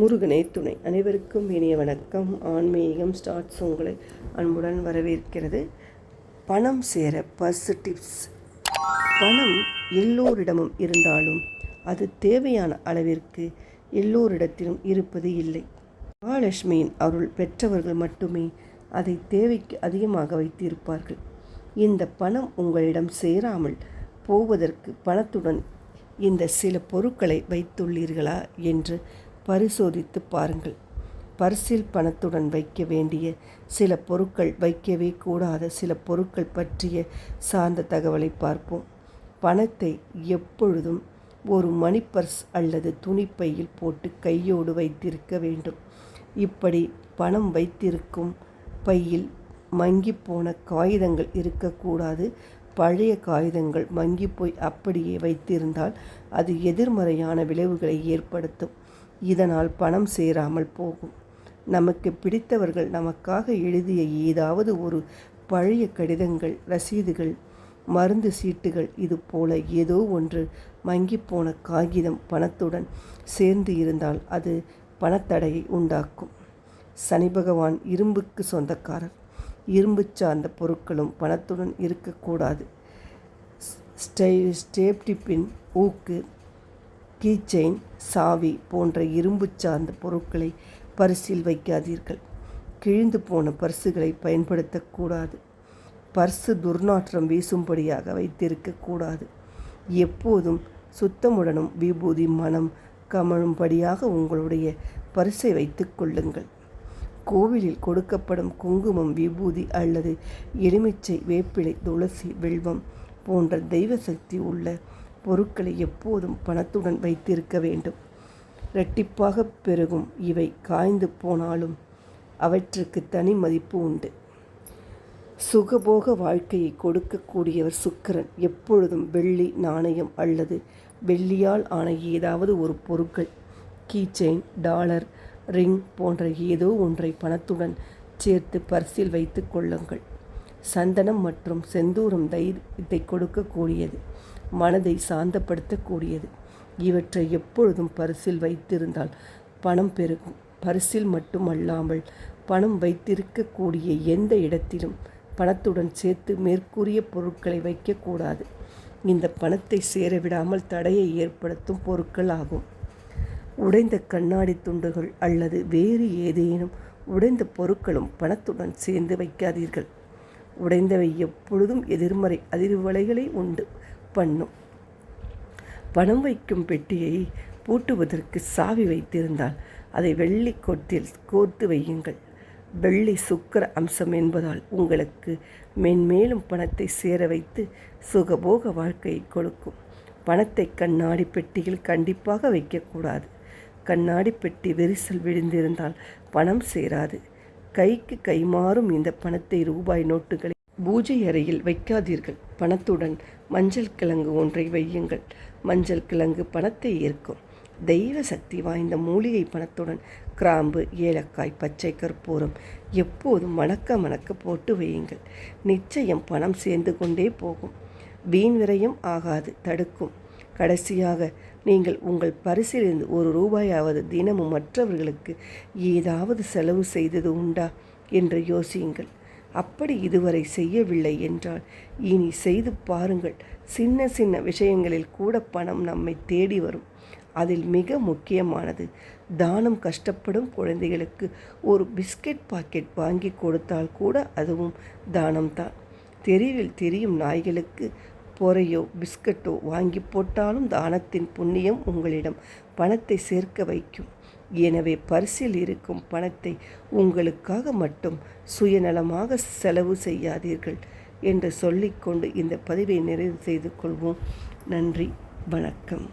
முருகனே துணை. அனைவருக்கும் இனிய வணக்கம். ஆன்மீகம் ஸ்டார்ட்ஸ் உங்களை அன்புடன் வரவேற்கிறது. பணம் சேர பர்சு டிப்ஸ் பணம் எல்லோரிடமும் இருந்தாலும் அது தேவையான அளவிற்கு எல்லோரிடத்திலும் இருப்பது இல்லை. மகாலட்சுமியின் அருள் பெற்றவர்கள் மட்டுமே அதை தேவைக்கு அதிகமாக வைத்திருப்பார்கள். இந்த பணம் உங்களிடம் சேராமல் போவதற்கு பணத்துடன் இந்த சில பொருட்களை வைத்துள்ளீர்களா என்று பரிசோதித்து பாருங்கள். பர்சில் பணத்துடன் வைக்க வேண்டிய சில பொருட்கள் வைக்கவே கூடாத சில பொருட்கள் பற்றிய சார்ந்த தகவலை பார்ப்போம். பணத்தை எப்பொழுதும் ஒரு மணி பர்ஸ் அல்லது துணிப்பையில் போட்டு கையோடு வைத்திருக்க வேண்டும். இப்படி பணம் வைத்திருக்கும் பையில் மங்கி போன காகிதங்கள் இருக்கக்கூடாது. பழைய காகிதங்கள் மங்கி போய் அப்படியே வைத்திருந்தால் அது எதிர்மறையான விளைவுகளை ஏற்படுத்தும். இதனால் பணம் சேராமல் போகும். நமக்கு பிடித்தவர்கள் நமக்காக எழுதிய ஏதாவது ஒரு பழைய கடிதங்கள் ரசீதுகள் மருந்து சீட்டுகள் இது போல ஏதோ ஒன்று மங்கிப்போன போன காகிதம் பணத்துடன் சேர்ந்து இருந்தால் அது பணத்தடையை உண்டாக்கும். சனி பகவான் இரும்புக்கு சொந்தக்காரர். இரும்பு சார்ந்த பொருட்களும் பணத்துடன் இருக்கக்கூடாது. ஸ்டே ஸ்டேப்டிப்பின் ஊக்கு கீச்செயின் சாவி போன்ற இரும்பு சார்ந்த பொருட்களை பரிசில் வைக்காதீர்கள். கிழிந்து போன பர்சுகளை பயன்படுத்தக்கூடாது பர்சு துர்நாற்றம் வீசும்படியாக வைத்திருக்கக்கூடாது எப்போதும் சுத்தமுடனும் விபூதி மனம் கமழும்படியாக உங்களுடைய பரிசை வைத்து கொள்ளுங்கள். கோவிலில் கொடுக்கப்படும் குங்குமம் விபூதி அல்லது எலுமிச்சை வேப்பிலை துளசி வெல்வம் போன்ற தெய்வ சக்தி உள்ள பொருட்களை எப்போதும் பணத்துடன் வைத்திருக்க வேண்டும். இரட்டிப்பாக பெருகும் இவை காய்ந்து போனாலும் அவற்றுக்கு தனி மதிப்பு உண்டு. சுகபோக வாழ்க்கையை கொடுக்கக்கூடியவர் சுக்கரன் எப்பொழுதும் வெள்ளி நாணயம் அல்லது வெள்ளியால் ஆன ஏதாவது ஒரு பொருட்கள் கீச்செயின் டாலர் ரிங் போன்ற ஏதோ ஒன்றை பணத்துடன் சேர்த்து பர்சில் வைத்து கொள்ளுங்கள். சந்தனம் மற்றும் செந்தூரம் தைரியத்தை கொடுக்கக்கூடியது. மனதை சாந்தப்படுத்தக்கூடியது. இவற்றை எப்பொழுதும் பரிசில் வைத்திருந்தால் பணம் பெருகும். பரிசில் மட்டுமல்லாமல் பணம் வைத்திருக்கக்கூடிய எந்த இடத்திலும் பணத்துடன் சேர்த்து மேற்கூறிய பொருட்களை வைக்கக்கூடாது. இந்த பணத்தை சேரவிடாமல் தடையை ஏற்படுத்தும் பொருட்கள் ஆகும். உடைந்த கண்ணாடி துண்டுகள் அல்லது வேறு ஏதேனும் உடைந்த பொருட்களும் பணத்துடன் சேர்ந்து வைக்காதீர்கள். உடைந்தவை எப்பொழுதும் எதிர்மறை அதிர்வலைகளை உண்டு பண்ணும். பணம் வைக்கும் பெட்டியை பூட்டுவதற்கு சாவி வைத்திருந்தால் அதை வெள்ளி கொட்டில் கோர்த்து வையுங்கள். வெள்ளி சுக்கர அம்சம் என்பதால் உங்களுக்கு மென்மேலும் பணத்தை சேர வைத்து சுகபோக வாழ்க்கையை கொடுக்கும். பணத்தை கண்ணாடி பெட்டியில் கண்டிப்பாக வைக்கக்கூடாது. கண்ணாடி பெட்டி விரிசல் விழுந்திருந்தால் பணம் சேராது. கைக்கு கைமாறும் இந்த பணத்தை ரூபாய் நோட்டுகளை பூஜை அறையில் வைக்காதீர்கள். பணத்துடன் மஞ்சள் கிழங்கு ஒன்றை வையுங்கள். மஞ்சள் கிழங்கு பணத்தை ஈர்க்கும் தெய்வ சக்தி வாய்ந்த மூலிகை பணத்துடன் கிராம்பு ஏலக்காய் பச்சை கற்பூரம் எப்போதும் மணக்க மணக்க போட்டு வையுங்கள். நிச்சயம் பணம் சேர்ந்து கொண்டே போகும். வீண் விரயம் ஆகாது தடுக்கும். கடைசியாக நீங்கள் உங்கள் பரிசிலிருந்து ஒரு ரூபாயாவது தினமும் மற்றவர்களுக்கு ஏதாவது செலவு செய்தது உண்டா என்று யோசியுங்கள். அப்படி இதுவரை செய்யவில்லை என்றால் இனி செய்து பாருங்கள். சின்ன சின்ன விஷயங்களில் கூட பணம் நம்மை தேடி வரும். அதில் மிக முக்கியமானது தானம் கஷ்டப்படும் குழந்தைகளுக்கு ஒரு பிஸ்கட் பாக்கெட் வாங்கி கொடுத்தால் கூட அதுவும் தானம்தான். தெருவில் தெரியும் நாய்களுக்கு பொறையோ பிஸ்கட்டோ வாங்கி போட்டாலும் தானத்தின் புண்ணியம் உங்களிடம் பணத்தை சேர்க்க வைக்கும். எனவே பரிசில் இருக்கும் பணத்தை உங்களுக்காக மட்டும் சுயநலமாக செலவு செய்யாதீர்கள் என்று சொல்லிக்கொண்டு இந்த பதிவை நிறைவு செய்து கொள்வோம். நன்றி வணக்கம்.